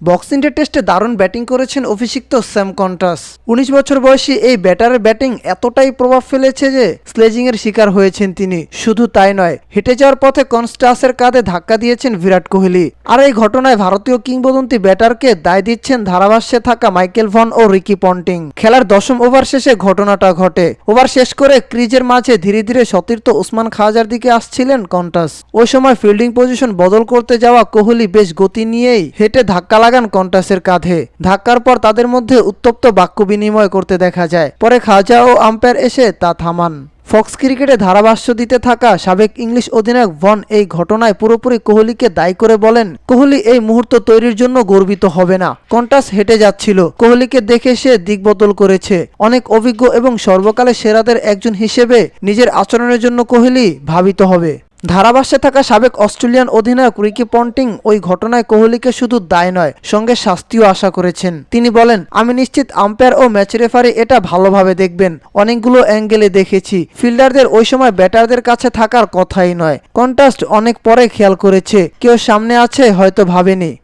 Boxing day টেস্টে দারুণ batting করেছেন অভিষিক্ত স্যাম কন্টাস। উনিশ বছর বয়সী এই ব্যাটারের ব্যাটিং এতটাই প্রভাব ফেলেছে যে স্লেজিং এর শিকার হয়েছেন তিনি। শুধু তাই নয়, হেঁটে যাওয়ার পথে কনস্টাসের কাঁধে ধাক্কা দিয়েছেন বিরাট কোহলি। আর এই ঘটনায় ভারতীয় কিংবদন্তি ব্যাটারকে দায় দিচ্ছেন ধারাভাষ্যে থাকা মাইকেল ভন ও রিকি পন্টিং। খেলার দশম ওভার শেষে ঘটনাটা ঘটে। ওভার শেষ করে ক্রিজের মাঝে ধীরে ধীরে সতীর্থ ওসমান খাজার দিকে আসছিলেন কন্টাস। ওই সময় ফিল্ডিং পজিশন বদল করতে যাওয়া কোহলি বেশ গতি নিয়েই হেঁটে ধাক্কা লাগান কন্টাসের কাঁধে। ধাক্কার পর তাদের মধ্যে উত্তপ্ত বাক্য বিনিময় করতে দেখা যায়। পরে খাজা ও আম্পায়ার এসে তা থামান। ফক্স ক্রিকেটে ধারাভাষ্য দিতে থাকা সাবেক ইংলিশ অধিনায়ক ভন এই ঘটনায় পুরোপুরি কোহলিকে দায়ী করে বলেন, কোহলি এই মুহূর্ত তৈরির জন্য গর্বিত হবে না। কন্টাস হেঁটে যাচ্ছিল। কোহলিকে দেখে সে দিক বদল করেছে। অনেক অভিজ্ঞ এবং সর্বকালের সেরাদের একজন হিসেবে নিজের আচরণের জন্য কোহলি ভাবিত হবে। ধারাভাষ্যে থাকা সাবেক অস্ট্রেলিয়ান অধিনায়ক রিকি পন্টিং ওই ঘটনায় কোহলিকে শুধু দায় নয়, সঙ্গে শাস্তিও আশা করেছেন। তিনি বলেন, আমি নিশ্চিত আম্পায়ার ও ম্যাচ রেফারি এটা ভালোভাবে দেখবেন। অনেকগুলো অ্যাঙ্গেলে দেখেছি। ফিল্ডারদের ওই সময় ব্যাটারদের কাছে থাকার কথাই নয়। কন্টাস্ট অনেক পরে খেয়াল করেছে। কেউ সামনে আছে, হয়তো ভাবেনি।